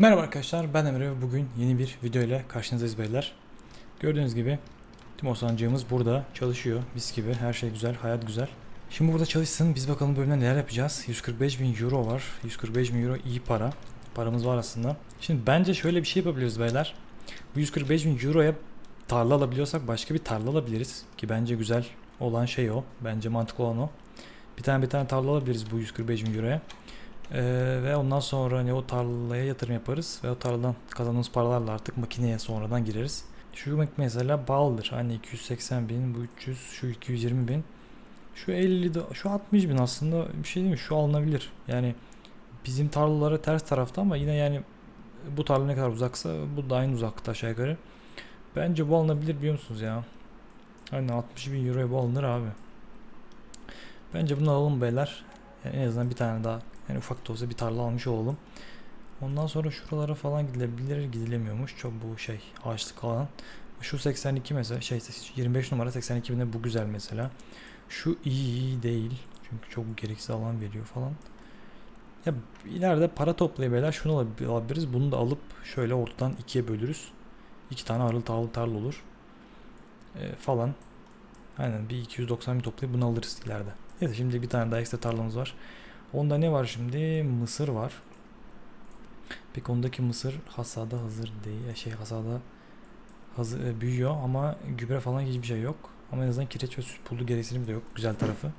Merhaba arkadaşlar ben Emre ve bugün yeni bir video ile karşınızdayız beyler. Gördüğünüz gibi tüm Osancığımız burada çalışıyor mis gibi her şey güzel hayat güzel. Şimdi burada çalışsın biz bakalım bölümde neler yapacağız. 145 bin euro var 145 bin euro iyi para paramız var aslında. Şimdi bence şöyle bir şey yapabiliriz beyler. Bu 145 bin euroya tarla alabiliyorsak başka bir tarla alabiliriz. Ki bence güzel olan şey o. Bence mantıklı olan o. Bir tane bir tane tarla alabiliriz bu 145 bin euroya. Ee, ve ondan sonra hani o tarlaya yatırım yaparız ve o tarladan kazandığımız paralarla artık makineye sonradan gireriz. Şu mesela baldır. Hani 280 bin, bu 300, şu 220 bin. Şu 50, de- şu 60 bin aslında bir şey değil mi? Şu alınabilir. Yani bizim tarlalara ters tarafta ama yine yani bu tarla ne kadar uzaksa bu da aynı uzakta aşağı yukarı. Bence bu alınabilir biliyor musunuz ya? Hani 60 bin euroya bu alınır abi. Bence bunu alalım beyler. Yani en azından bir tane daha yani ufak da olsa bir tarla almış olalım. Ondan sonra şuralara falan gidilebilir gidilemiyormuş. Çok bu şey ağaçlık alan. Şu 82 mesela şey 25 numara 82 binde bu güzel mesela. Şu iyi, iyi değil. Çünkü çok gereksiz alan veriyor falan. Ya ileride para toplayabilirler. Şunu alab- alabiliriz. Bunu da alıp şöyle ortadan ikiye bölürüz. İki tane arılı tarla tarla olur. Ee, falan. Aynen bir 290 bin toplayıp bunu alırız ileride. Neyse şimdi bir tane daha ekstra tarlamız var. Onda ne var şimdi? Mısır var. Peki ondaki mısır hasada hazır değil. Şey hasada hazır, e, büyüyor ama gübre falan hiçbir şey yok. Ama en azından kireç ve süt pulu gereksinim de yok. Güzel tarafı.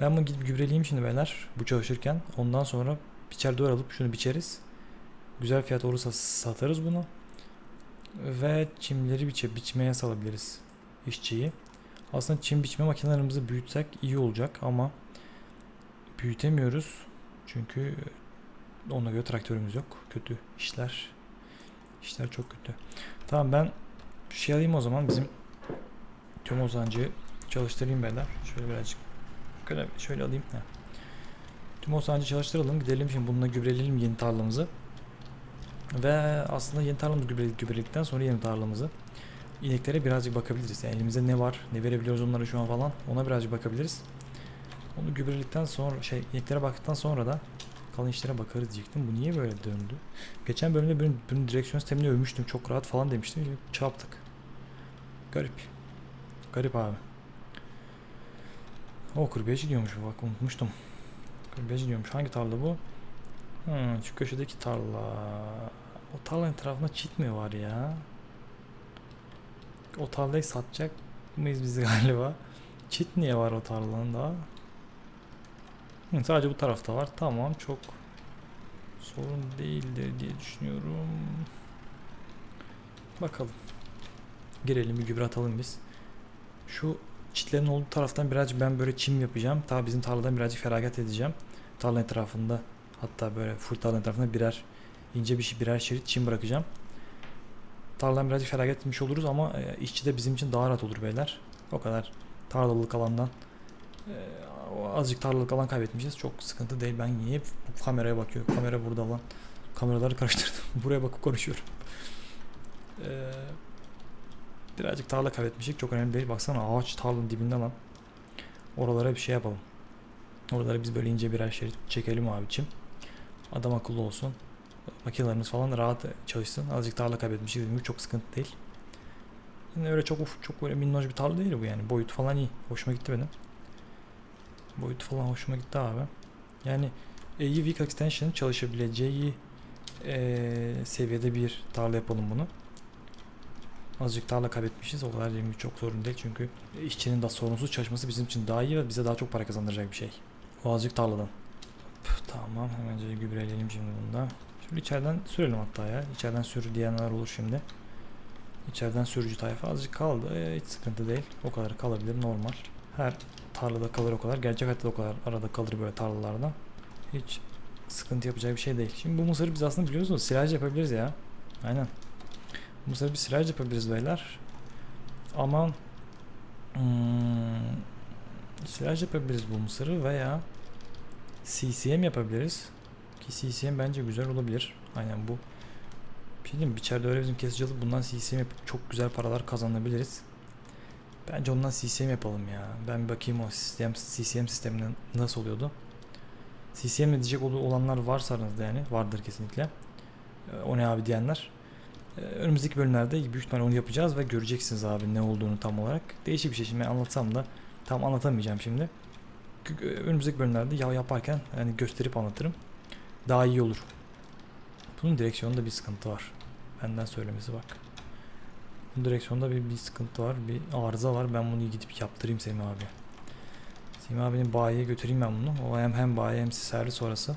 Ben bunu gidip gübreleyeyim şimdi beyler. Bu çalışırken. Ondan sonra biçer doğru alıp şunu biçeriz. Güzel fiyat olursa satarız bunu. Ve çimleri biçe, biçmeye salabiliriz işçiyi. Aslında çim biçme makinelerimizi büyütsek iyi olacak ama büyütemiyoruz. Çünkü ona göre traktörümüz yok. Kötü işler. İşler çok kötü. Tamam ben şey alayım o zaman bizim tüm ozancıyı çalıştırayım beyler. Şöyle birazcık şöyle, alayım. Heh. Tüm ozancı çalıştıralım. Gidelim şimdi bununla gübreleyelim yeni tarlamızı. Ve aslında yeni tarlamızı gübreledik gübreledikten sonra yeni tarlamızı ineklere birazcık bakabiliriz. Yani elimizde ne var, ne verebiliyoruz onlara şu an falan ona birazcık bakabiliriz. Onu gübreledikten sonra şey ineklere baktıktan sonra da kalan işlere bakarız diyecektim. Bu niye böyle döndü? Geçen bölümde bunun, bunun direksiyon sistemini övmüştüm. Çok rahat falan demiştim. Şimdi Çarptık. Garip. Garip abi. O 45 diyormuş bak unutmuştum. 45 diyormuş. Hangi tarla bu? Hmm, şu köşedeki tarla. O tarlanın etrafında çit mi var ya? O tarlayı satacak mıyız biz galiba? Çit niye var o tarlanın daha? Sadece bu tarafta var. Tamam çok sorun değildir diye düşünüyorum. Bakalım. Girelim bir gübre atalım biz. Şu çitlerin olduğu taraftan birazcık ben böyle çim yapacağım. Ta bizim tarladan birazcık feragat edeceğim. Tarla etrafında hatta böyle full tarla etrafında birer ince bir şey birer şerit çim bırakacağım. Tarladan birazcık feragat etmiş oluruz ama e, işçi de bizim için daha rahat olur beyler. O kadar tarlalık alandan e, o azıcık tarlalık alan kaybetmişiz. Çok sıkıntı değil. Ben hep bu kameraya bakıyorum? Kamera burada lan. Kameraları karıştırdım. Buraya bakıp konuşuyorum. Ee, birazcık tarla kaybetmişik. Çok önemli değil. Baksana ağaç tarlanın dibinde lan. Oralara bir şey yapalım. Oralara biz böyle ince birer şerit çekelim abicim. Adam akıllı olsun. Makinelerimiz falan rahat çalışsın. Azıcık tarla kaybetmişiz. Çok sıkıntı değil. Yine öyle çok çok böyle minnoş bir tarla değil bu yani. Boyutu falan iyi. Hoşuma gitti benim. Boyutu falan hoşuma gitti abi. Yani AE Weak Extension çalışabileceği eee, seviyede bir tarla yapalım bunu. Azıcık tarla kaybetmişiz. O kadar mi? Çok sorun değil. Çünkü işçinin daha sorunsuz çalışması bizim için daha iyi ve bize daha çok para kazandıracak bir şey. O azıcık tarladan. Püh, tamam. Hemen gübreleyelim şimdi bunu da. Şimdi içeriden sürelim hatta ya. İçeriden sür diyenler olur şimdi. İçeriden sürücü tayfa azıcık kaldı. Ee, hiç sıkıntı değil. O kadar kalabilir normal. Her tarlada kalır o kadar. Gerçek hayatta o kadar arada kalır böyle tarlalarda. Hiç sıkıntı yapacağı bir şey değil. Şimdi bu mısırı biz aslında biliyorsunuz silaj yapabiliriz ya. Aynen. Mısırı bir silaj yapabiliriz beyler. Ama hmm, silaj yapabiliriz bu mısırı veya CCM yapabiliriz. Ki CCM bence güzel olabilir. Aynen bu. Bir şey diyeyim mi? İçeride öyle bizim kesici alıp bundan CCM yapıp çok güzel paralar kazanabiliriz. Bence ondan CCM yapalım ya. Ben bir bakayım o sistem CCM sisteminin nasıl oluyordu. CCM diyecek ol- olanlar varsa aranızda yani vardır kesinlikle. e, o ne abi diyenler. E, önümüzdeki bölümlerde büyük ihtimalle onu yapacağız ve göreceksiniz abi ne olduğunu tam olarak. Değişik bir şey şimdi anlatsam da tam anlatamayacağım şimdi. Önümüzdeki bölümlerde ya yaparken yani gösterip anlatırım. Daha iyi olur. Bunun direksiyonunda bir sıkıntı var. Benden söylemesi bak. Bu direksiyonda bir, bir sıkıntı var. Bir arıza var. Ben bunu gidip yaptırayım Semih abi. Semih abinin bayiye götüreyim ben bunu. O hem hem bayi hem servis sonrası.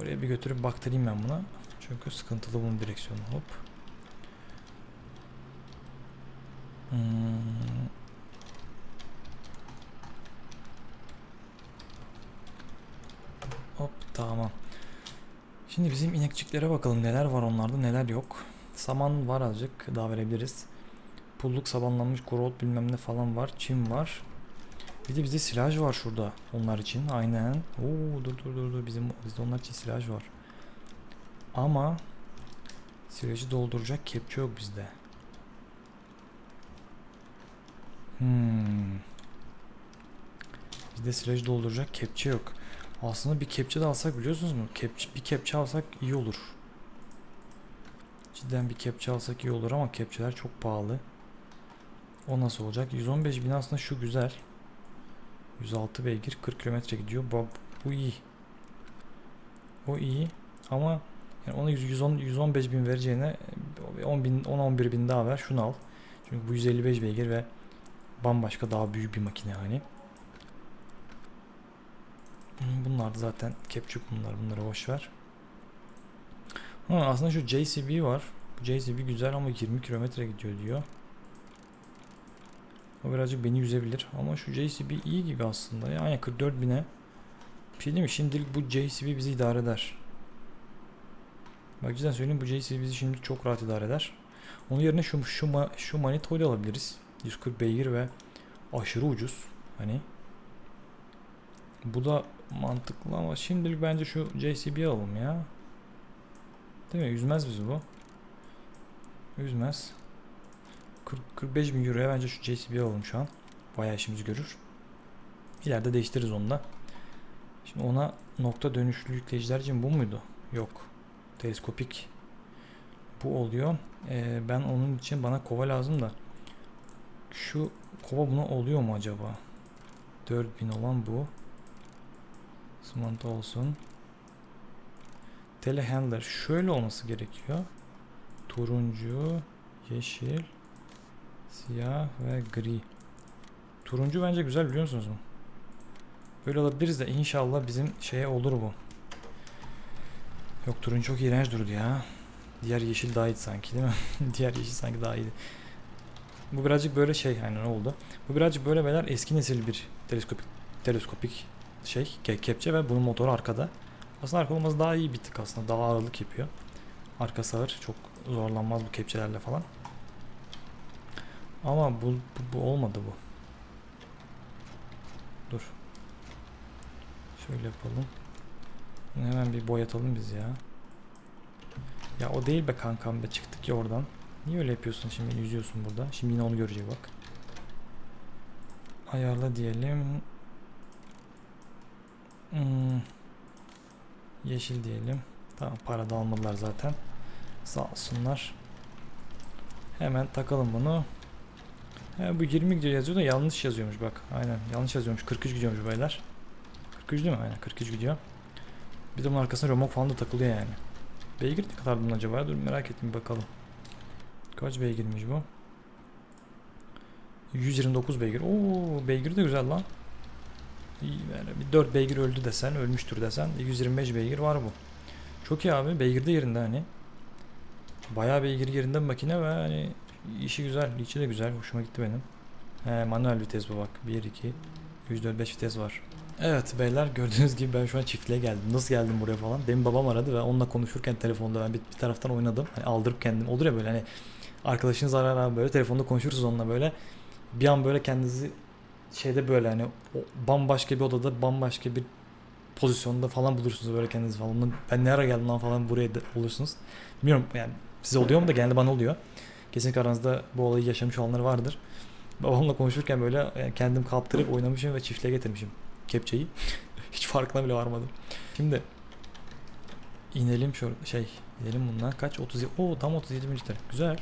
Oraya bir götürüp baktırayım ben buna. Çünkü sıkıntılı bunun direksiyonu. Hop. Hmm. Hop tamam. Şimdi bizim inekçiklere bakalım neler var onlarda neler yok. Saman var azıcık daha verebiliriz. Pulluk sabanlanmış growth bilmem ne falan var. Çim var. Bir de bizde silaj var şurada onlar için. Aynen. Oo dur dur dur dur bizim bizde onlar için silaj var. Ama silajı dolduracak kepçe yok bizde. Hmm. Bizde silajı dolduracak kepçe yok. Aslında bir kepçe de alsak biliyorsunuz mu? Kepçe, bir kepçe alsak iyi olur. Cidden bir kepçe alsak iyi olur ama kepçeler çok pahalı. O nasıl olacak? 115 bin aslında şu güzel. 106 beygir 40 kilometre gidiyor. Bu, bu iyi. O iyi ama yani ona 100, 110, 115 bin vereceğine 10 bin 10 11 bin daha ver şunu al. Çünkü bu 155 beygir ve bambaşka daha büyük bir makine hani. Bunlar da zaten kepçük bunlar. Bunları boş ver. Ha, aslında şu JCB var. Bu JCB güzel ama 20 kilometre gidiyor diyor. O birazcık beni yüzebilir. Ama şu JCB iyi gibi aslında. Yani 44 bine. Bir şey değil mi? Şimdilik bu JCB bizi idare eder. Bak cidden söyleyeyim bu JCB bizi şimdi çok rahat idare eder. Onun yerine şu şu şu Manito'yu alabiliriz. 140 beygir ve aşırı ucuz. Hani bu da mantıklı ama şimdilik bence şu JCB'yi alalım ya. Değil mi? Üzmez bizi bu. Üzmez. 40, 45 bin euroya bence şu JCB'yi alalım şu an. Bayağı işimizi görür. İleride değiştiririz onu da. Şimdi ona nokta dönüşlü yükleyiciler için bu muydu? Yok. Teleskopik. Bu oluyor. Ee, ben onun için bana kova lazım da. Şu kova buna oluyor mu acaba? 4000 olan bu. Smart olsun. Telehandler şöyle olması gerekiyor. Turuncu, yeşil, siyah ve gri. Turuncu bence güzel biliyor musunuz mu? Böyle alabiliriz de inşallah bizim şeye olur bu. Yok turuncu çok iğrenç durdu ya. Diğer yeşil daha iyiydi sanki değil mi? Diğer yeşil sanki daha iyiydi. Bu birazcık böyle şey yani ne oldu? Bu birazcık böyle beyler eski nesil bir teleskopik teleskopik şey ke- kepçe ve bunun motoru arkada. Aslında arka olması daha iyi bir tık aslında. Daha ağırlık yapıyor. Arka sağır çok zorlanmaz bu kepçelerle falan. Ama bu, bu, bu olmadı bu. Dur. Şöyle yapalım. Bunu hemen bir boyatalım biz ya. Ya o değil be kankam be çıktık ya oradan. Niye öyle yapıyorsun şimdi beni üzüyorsun burada. Şimdi yine onu görecek bak. Ayarla diyelim. Hmm. Yeşil diyelim. Tamam para da almadılar zaten. Sağ olsunlar. Hemen takalım bunu. He, bu 20 gidiyor yazıyor da yanlış yazıyormuş bak. Aynen yanlış yazıyormuş. 43 gidiyormuş beyler. 43 değil mi? Aynen 43 gidiyor. Bir de bunun arkasına remok falan da takılıyor yani. Beygir ne kadar bunun acaba? Dur merak ettim bakalım. Kaç beygirmiş bu? 129 beygir. Oo beygir de güzel lan. Yani bir 4 beygir öldü desen, ölmüştür desen 125 beygir var bu. Çok iyi abi. Beygir de yerinde hani. Bayağı beygir yerinde makine ve hani işi güzel, içi de güzel. Hoşuma gitti benim. He, manuel vites bu bak. 1 2 145 vites var. Evet beyler gördüğünüz gibi ben şu an çiftliğe geldim. Nasıl geldim buraya falan? Demin babam aradı ve onunla konuşurken telefonda ben bir, bir taraftan oynadım. Hani aldırıp kendim. Olur ya böyle hani arkadaşınız arar abi böyle telefonda konuşursunuz onunla böyle. Bir an böyle kendinizi şeyde böyle hani bambaşka bir odada bambaşka bir pozisyonda falan bulursunuz böyle kendinizi falan. Ben ne ara geldim lan falan buraya da olursunuz. Bilmiyorum yani size oluyor mu da genelde bana oluyor. Kesinlikle aranızda bu olayı yaşamış olanlar vardır. Babamla konuşurken böyle yani kendim kaptırıp oynamışım ve çiftliğe getirmişim kepçeyi. Hiç farkına bile varmadım. Şimdi inelim şu şey inelim bundan kaç 37 o tam 37 mililitre güzel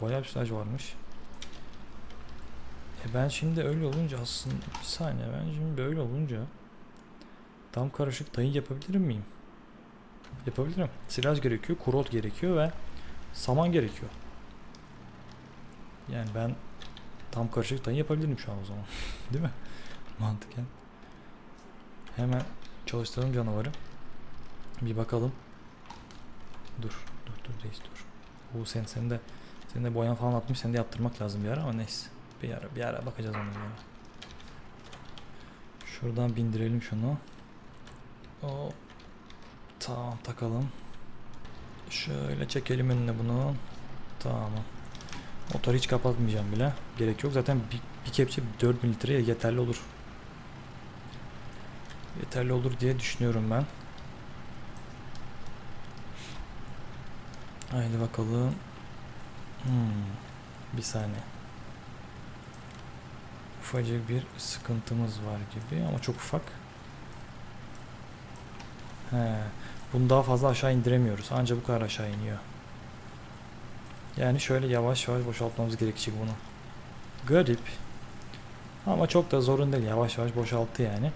bayağı bir staj varmış e ben şimdi öyle olunca aslında bir saniye ben şimdi böyle olunca tam karışık tayin yapabilir miyim? Yapabilirim. Silaj gerekiyor kuru ot gerekiyor ve saman gerekiyor. Yani ben tam karışık tayin yapabilirim şu an o zaman. Değil mi? Mantıken. Hemen çalıştıralım canavarı. Bir bakalım. Dur, dur, dur reis dur. Bu sen sen de sen de boyan falan atmış, sen de yaptırmak lazım bir ara ama neyse. Bir ara bir ara bakacağız ona ara. Şuradan bindirelim şunu. O tamam takalım. Şöyle çekelim önüne bunu. Tamam. Motoru hiç kapatmayacağım bile. Gerek yok. Zaten bir, bir kepçe 4 mililitreye yeterli olur. Yeterli olur diye düşünüyorum ben. Haydi bakalım. Hmm, bir saniye. Ufacık bir sıkıntımız var gibi ama çok ufak. He, bunu daha fazla aşağı indiremiyoruz. Ancak bu kadar aşağı iniyor. Yani şöyle yavaş yavaş boşaltmamız gerekecek bunu. Garip. Ama çok da zorun değil. Yavaş yavaş boşalttı yani.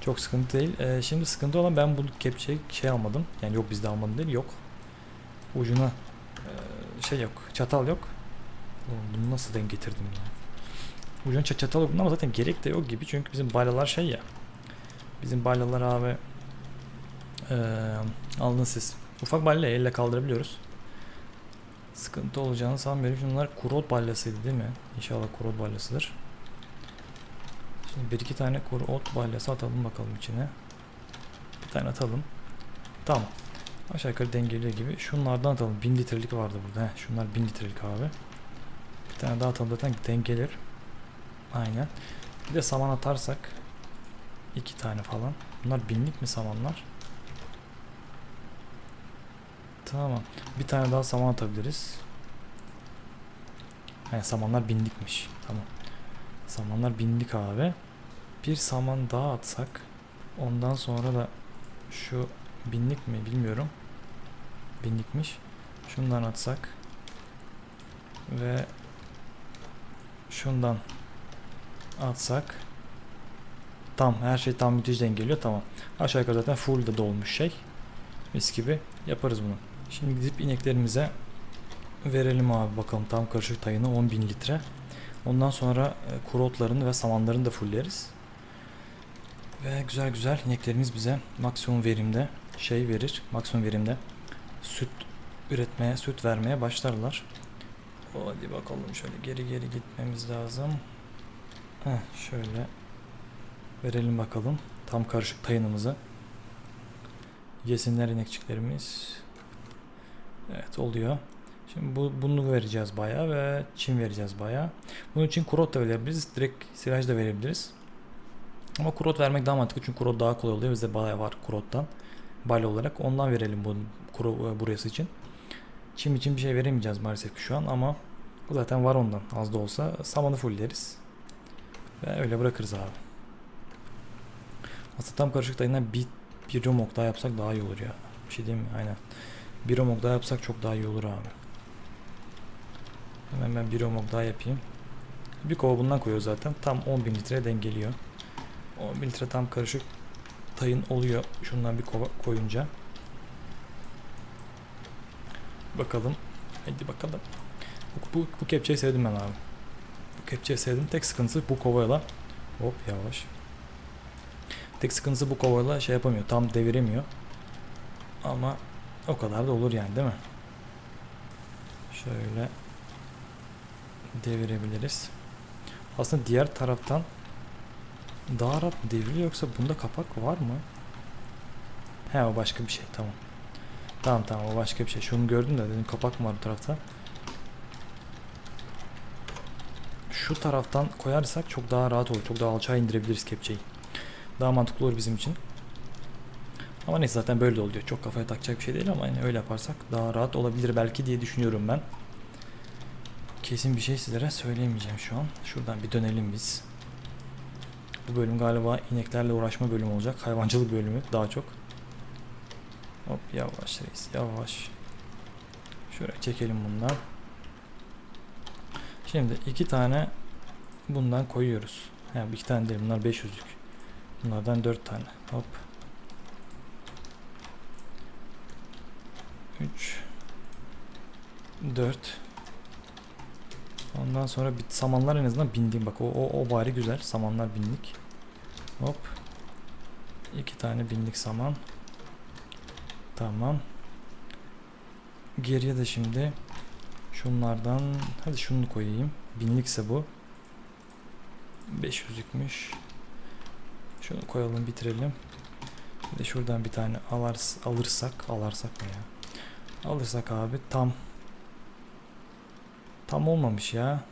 Çok sıkıntı değil. Ee, şimdi sıkıntı olan ben bu kepçeyi şey almadım. Yani yok bizde almadım değil. Yok ucuna e, şey yok, çatal yok. Bunu nasıl denk getirdim ya? Ucuna ça- çatal yok ama zaten gerek de yok gibi çünkü bizim balyalar şey ya. Bizim balyalar abi e, aldın siz. Ufak balya elle kaldırabiliyoruz. Sıkıntı olacağını sanmıyorum. Şunlar kurot balyasıydı değil mi? İnşallah kurot balyasıdır. Şimdi bir iki tane kuru ot balyası atalım bakalım içine. Bir tane atalım. Tamam. Aşağı yukarı dengeliyor gibi. Şunlardan atalım. 1000 litrelik vardı burada. Heh, şunlar 1000 litrelik abi. Bir tane daha atalım zaten dengelir. Aynen. Bir de saman atarsak iki tane falan. Bunlar binlik mi samanlar? Tamam. Bir tane daha saman atabiliriz. Yani samanlar binlikmiş. Tamam. Samanlar binlik abi. Bir saman daha atsak. Ondan sonra da şu binlik mi bilmiyorum. Binlikmiş. Şundan atsak. Ve şundan atsak. Tam her şey tam müthiş dengeliyor tamam. Aşağı yukarı zaten full de dolmuş şey. Mis gibi yaparız bunu. Şimdi gidip ineklerimize verelim abi bakalım tam karışık tayını 10.000 litre. Ondan sonra e, kuru otlarını ve samanlarını da fullleriz. Ve güzel güzel ineklerimiz bize maksimum verimde şey verir. Maksimum verimde süt üretmeye, süt vermeye başlarlar. Hadi bakalım şöyle geri geri gitmemiz lazım. Heh, şöyle verelim bakalım. Tam karışık tayınımızı. Yesinler inekçiklerimiz. Evet oluyor. Şimdi bu, bunu vereceğiz bayağı ve çim vereceğiz bayağı. Bunun için kurot da verebiliriz. Direkt silaj da verebiliriz. Ama kurot vermek daha mantıklı çünkü kurot daha kolay oluyor. Bizde bayağı var kurottan. Bale olarak ondan verelim bu kuru burası için. Çim için bir şey veremeyeceğiz maalesef şu an ama bu zaten var ondan az da olsa samanı fullleriz. Ve öyle bırakırız abi. Aslında tam karışık dayından bir, bir romok daha yapsak daha iyi olur ya. Bir şey diyeyim mi? Aynen. Bir romok daha yapsak çok daha iyi olur abi. Hemen ben bir romok daha yapayım. Bir kova bundan koyuyor zaten. Tam 10.000 litre dengeliyor. 10.000 litre tam karışık tayın oluyor. Şundan bir kova koyunca. Bakalım. Hadi bakalım. Bu, bu, bu kepçeyi sevdim ben abi. Bu kepçeyi sevdim. Tek sıkıntısı bu kovayla. Hop yavaş. Tek sıkıntısı bu kovayla şey yapamıyor. Tam deviremiyor. Ama o kadar da olur yani değil mi? Şöyle devirebiliriz. Aslında diğer taraftan daha rahat devriliyor yoksa bunda kapak var mı? He o başka bir şey tamam. Tamam tamam o başka bir şey. Şunu gördüm de dedim kapak mı var bu tarafta. Şu taraftan koyarsak çok daha rahat olur. Çok daha alçağa indirebiliriz kepçeyi. Daha mantıklı olur bizim için. Ama neyse zaten böyle de oluyor. Çok kafaya takacak bir şey değil ama yani öyle yaparsak daha rahat olabilir belki diye düşünüyorum ben. Kesin bir şey sizlere söyleyemeyeceğim şu an. Şuradan bir dönelim biz. Bu bölüm galiba ineklerle uğraşma bölümü olacak. Hayvancılık bölümü daha çok. Hop yavaş reis yavaş. Şöyle çekelim bundan. Şimdi iki tane bundan koyuyoruz. Yani iki tane değil bunlar 500'lük. Bunlardan dört tane. Hop. 3 4 Ondan sonra bit samanlar en azından bindik. Bak o, o, o bari güzel. Samanlar bindik. Hop. iki tane bindik saman. Tamam. Geriye de şimdi şunlardan hadi şunu koyayım. Binlikse bu. 500'lükmüş. Şunu koyalım bitirelim. De şuradan bir tane alars alırsak alarsak mı ya? Alırsak abi tam tam olmamış ya.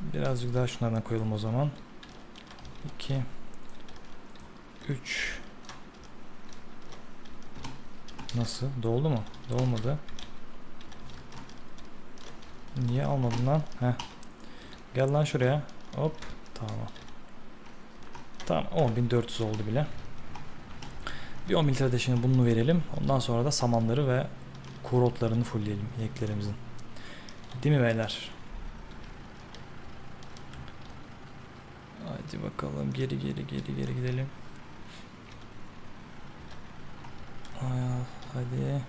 Birazcık daha şunlardan koyalım o zaman. 2 3 Nasıl? Doldu mu? Dolmadı. Niye almadın lan? Heh. Gel lan şuraya. Hop. Tamam. Tamam 10.400 oldu bile. Bir 10 litre de bunu verelim. Ondan sonra da samanları ve kuru otlarını fullleyelim ineklerimizin. Değil mi beyler? Hadi bakalım geri geri geri geri gidelim. Hadi.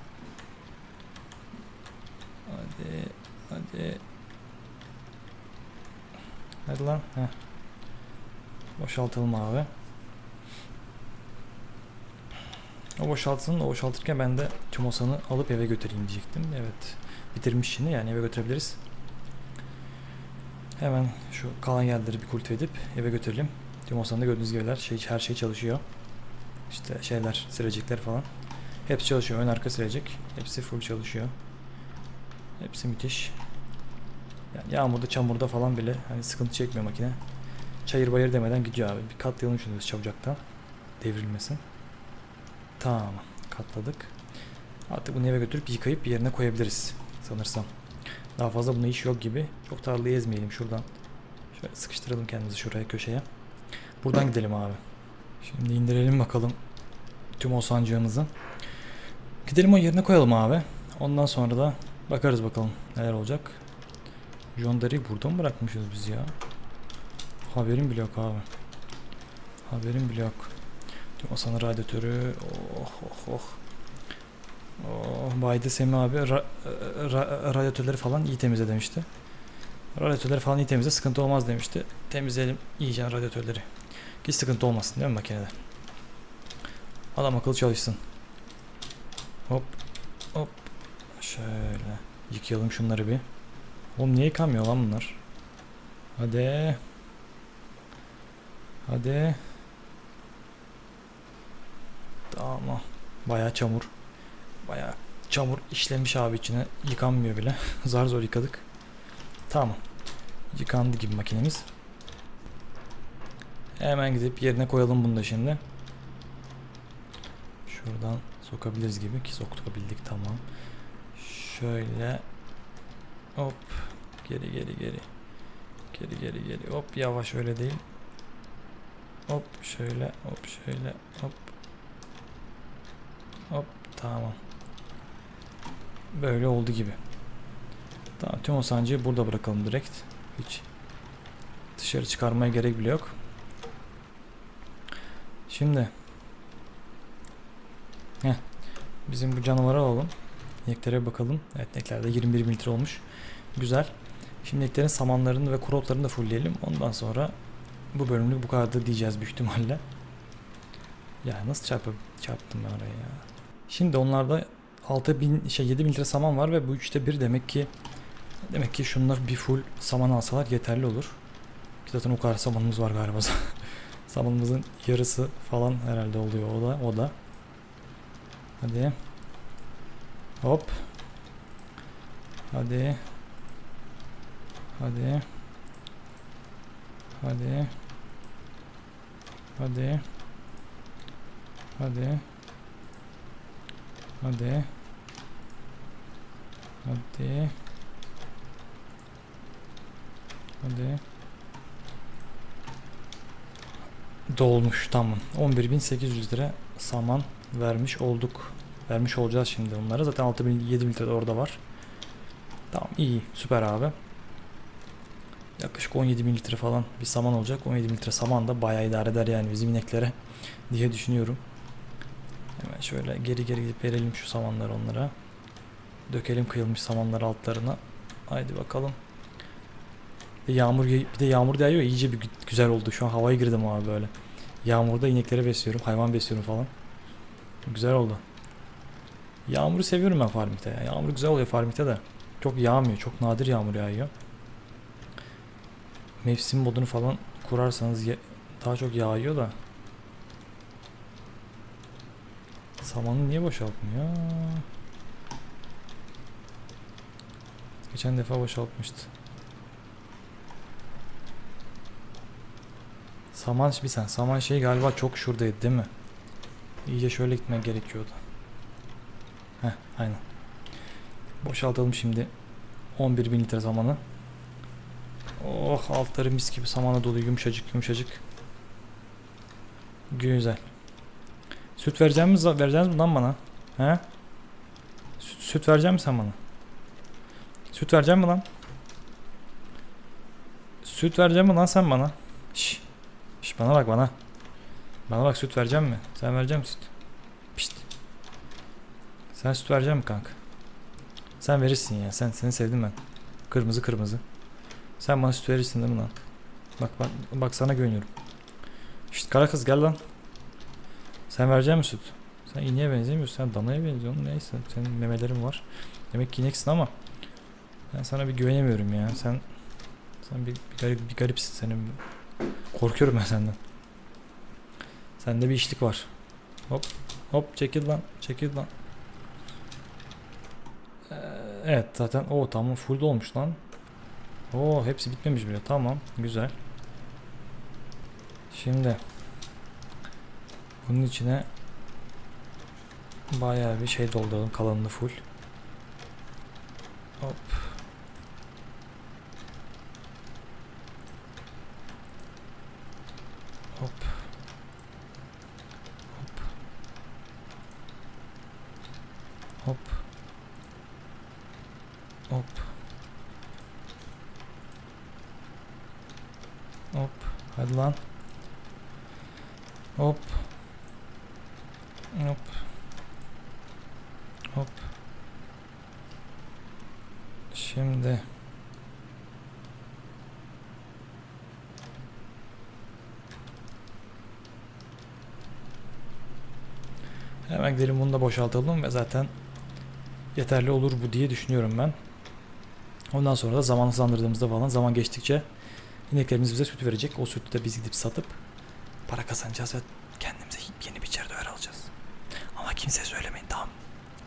Hadi. Hadi. Hadi lan. Heh. Boşaltalım abi. O boşaltsın, o boşaltırken ben de Timosan'ı alıp eve götüreyim diyecektim. Evet. Bitirmiş şimdi yani eve götürebiliriz. Hemen şu kalan yerleri bir kultif edip eve götürelim. Timosan'da gördüğünüz gibiler şey, her şey çalışıyor. İşte şeyler, silecekler falan. Hepsi çalışıyor. Ön arka silecek. Hepsi full çalışıyor. Hepsi müthiş. Yani yağmurda, çamurda falan bile hani sıkıntı çekmiyor makine. Çayır bayır demeden gidiyor abi. Bir katlayalım şunu çabucaktan. Devrilmesin. Tamam. Katladık. Artık bunu eve götürüp yıkayıp bir yerine koyabiliriz. Sanırsam. Daha fazla buna iş yok gibi. Çok tarlayı ezmeyelim şuradan. Şöyle sıkıştıralım kendimizi şuraya köşeye. Buradan gidelim abi. Şimdi indirelim bakalım tüm o sancağımızı. Gidelim o yerine koyalım abi. Ondan sonra da bakarız bakalım neler olacak. John Deere'yi burada mı bırakmışız biz ya? Haberim bile yok abi. Haberim bile yok. Sana radyatörü. Oh oh oh. Oh, Bayde Semih abi ra- ra- radyatörleri falan iyi temizle demişti. Radyatörleri falan iyi temizle sıkıntı olmaz demişti. Temizleyelim iyice radyatörleri. Hiç sıkıntı olmasın değil mi makinede? Adam akıllı çalışsın. Hop hop. Şöyle yıkayalım şunları bir. Oğlum niye yıkamıyor lan bunlar? Hadi. Hadi. Tamam. Bayağı çamur. Bayağı çamur işlemiş abi içine. Yıkanmıyor bile. zar zor yıkadık. Tamam. Yıkandı gibi makinemiz. Hemen gidip yerine koyalım bunu da şimdi. Şuradan sokabiliriz gibi ki sokabildik tamam. Şöyle hop geri geri geri geri geri geri hop yavaş öyle değil. Hop şöyle hop şöyle hop hop tamam. Böyle oldu gibi. Tamam tüm o sancıyı burada bırakalım direkt. Hiç dışarı çıkarmaya gerek bile yok. Şimdi Heh. Bizim bu canavarı alalım. İneklere bakalım. Evet ineklerde 21 litre olmuş. Güzel. Şimdi ineklerin samanlarını ve kuru da fullleyelim. Ondan sonra bu bölümlük bu kadar diyeceğiz büyük ihtimalle. Ya nasıl çarpı, çarptım ben oraya ya. Şimdi onlarda 6000 şey 7000 litre saman var ve bu üçte bir demek ki demek ki şunlar bir full saman alsalar yeterli olur. Ki zaten o kadar samanımız var galiba. Samanımızın yarısı falan herhalde oluyor o da o da. Hadi. Hop. Hadi. Hadi. Hadi. Hadi. Hadi. Hadi. Hadi. Hadi. Dolmuş tamam. 11.800 lira saman vermiş olduk. Vermiş olacağız şimdi onlara. Zaten 6000 7000 litre de orada var. Tamam iyi süper abi. Yaklaşık 17 bin litre falan bir saman olacak. 17 bin litre saman da bayağı idare eder yani bizim ineklere diye düşünüyorum. Hemen şöyle geri geri gidip verelim şu samanları onlara. Dökelim kıyılmış samanları altlarına. Haydi bakalım. Bir yağmur bir de yağmur yağıyor iyice bir gü- güzel oldu. Şu an havaya girdim abi böyle. Yağmurda inekleri besliyorum, hayvan besliyorum falan. Güzel oldu. Yağmuru seviyorum ben farmikte ya. Yağmur güzel oluyor farmikte de. Çok yağmıyor. Çok nadir yağmur yağıyor. Mevsim modunu falan kurarsanız daha çok yağıyor da. Samanı niye boşaltmıyor? Geçen defa boşaltmıştı. Saman bir sen saman şey galiba çok şuradaydı değil mi? İyice şöyle gitmek gerekiyordu. Heh aynen. Boşaltalım şimdi 11 bin litre samanı. Oh altları mis gibi samanla dolu yumuşacık yumuşacık. Güzel. Süt vereceğim mi, vereceğiz mi lan bana? He? Süt, süt vereceğim mi sen bana? Süt vereceğim mi lan? Süt vereceğim mi lan sen bana? Şş. Şş bana bak bana. Bana bak süt vereceğim mi? Sen verecek misin süt? Pişt. Sen süt verecek mi kanka? Sen verirsin ya. Sen seni sevdim ben. Kırmızı kırmızı. Sen bana süt verirsin değil mi lan? Bak bak bak sana güveniyorum. Şşt kara kız gel lan. Sen verecek misin süt? Sen ineğe benzemiyorsun. Sen danaya benziyorsun. Neyse senin memelerin var. Demek ki ineksin ama ben sana bir güvenemiyorum ya. Sen sen bir, bir garip bir garipsin senin. Korkuyorum ben senden. Sende bir işlik var. Hop hop çekil lan. Çekil lan. Ee, evet zaten o tamam full dolmuş lan. Oo hepsi bitmemiş bile. Tamam güzel. Şimdi bunun içine bayağı bir şey dolduralım kalanını full. Hop. Hop. Hop. Hop. Hop. Hadi lan. Hop. Hop. Hop. Şimdi hemen gidelim bunu da boşaltalım ve zaten yeterli olur bu diye düşünüyorum ben. Ondan sonra da zaman hızlandırdığımızda falan zaman geçtikçe ineklerimiz bize süt verecek. O sütü de biz gidip satıp para kazanacağız ve kendimize yeni bir çerdöver alacağız. Ama kimseye söylemeyin tamam?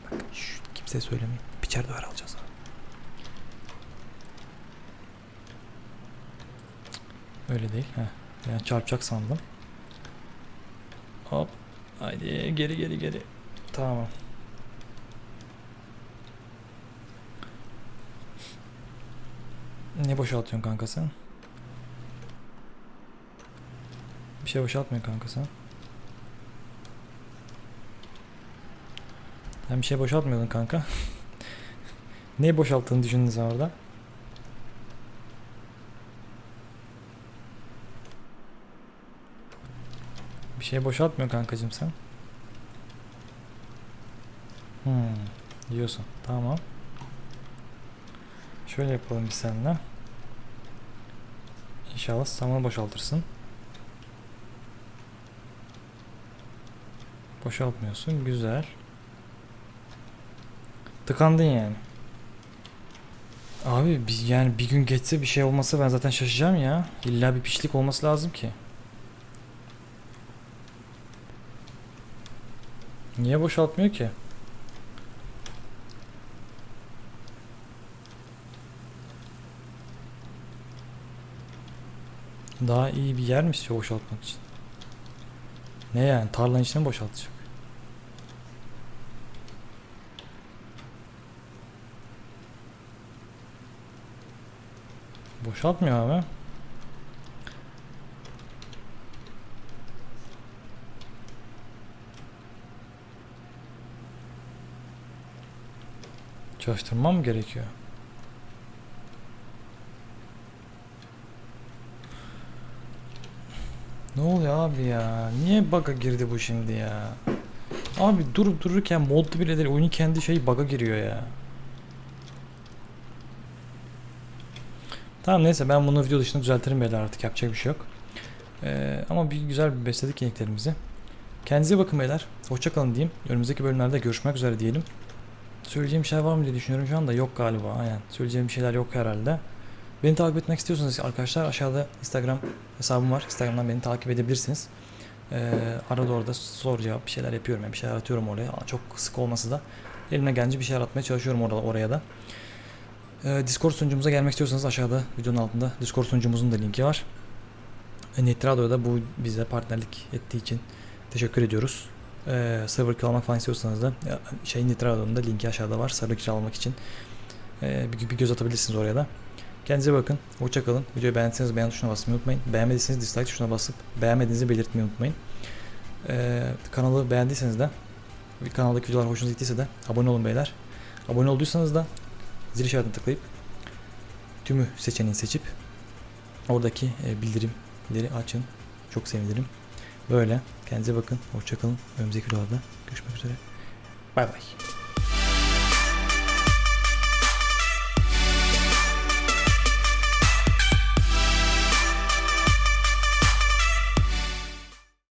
Bak şşt, kimseye söylemeyin. Bir çerdöver alacağız. Öyle değil. Heh. Yani çarpacak sandım. Hop. Haydi geri geri geri. Tamam. Ne boşaltıyorsun kanka sen? Bir şey boşaltmıyor kanka sen. Sen bir şey boşaltmıyordun kanka. Neyi boşalttığını düşündün sen orada? Bir şey boşaltmıyor kankacım sen. Hmm, diyorsun. Tamam. Şöyle yapalım bir seninle. İnşallah samanı boşaltırsın. Boşaltmıyorsun. Güzel. Tıkandın yani. Abi biz yani bir gün geçse bir şey olmasa ben zaten şaşacağım ya. İlla bir pişlik olması lazım ki. Niye boşaltmıyor ki? Daha iyi bir yer mi istiyor boşaltmak için? Ne yani tarlanın içine boşaltacak? Boşaltmıyor abi. Çalıştırmam gerekiyor? Ne oluyor abi ya? Niye bug'a girdi bu şimdi ya? Abi durup dururken modlu bile değil oyunun kendi şeyi bug'a giriyor ya. Tamam neyse ben bunu video dışında düzeltirim beyler artık yapacak bir şey yok. Ee, ama bir güzel bir besledik ineklerimizi. Kendinize bakın beyler. Hoşçakalın diyeyim. Önümüzdeki bölümlerde görüşmek üzere diyelim. Söyleyeceğim bir şey var mı diye düşünüyorum şu anda. Yok galiba. Aynen. Söyleyeceğim şeyler yok herhalde. Beni takip etmek istiyorsanız arkadaşlar aşağıda Instagram hesabım var. Instagram'dan beni takip edebilirsiniz. Ee, arada orada soru cevap bir şeyler yapıyorum. Yani bir şeyler atıyorum oraya. Çok sık olmasa da elimle gelince bir şeyler atmaya çalışıyorum orada, oraya da. Ee, Discord sunucumuza gelmek istiyorsanız aşağıda videonun altında Discord sunucumuzun da linki var. Nitrado'ya da bu bize partnerlik ettiği için teşekkür ediyoruz. Ee, server kiralamak falan istiyorsanız da şey Nitrado'nun da linki aşağıda var. Server kiralamak için ee, bir, bir göz atabilirsiniz oraya da. Kendinize bakın. Hoşçakalın. Videoyu beğendiyseniz beğen tuşuna basmayı unutmayın. Beğenmediyseniz dislike tuşuna basıp beğenmediğinizi belirtmeyi unutmayın. Ee, kanalı beğendiyseniz de kanaldaki videolar hoşunuza gittiyse de abone olun beyler. Abone olduysanız da zil işaretine tıklayıp tümü seçeneğini seçip oradaki e, bildirimleri açın. Çok sevinirim. Böyle. Kendinize bakın. Hoşçakalın. Önümüzdeki videolarda görüşmek üzere. Bay bay.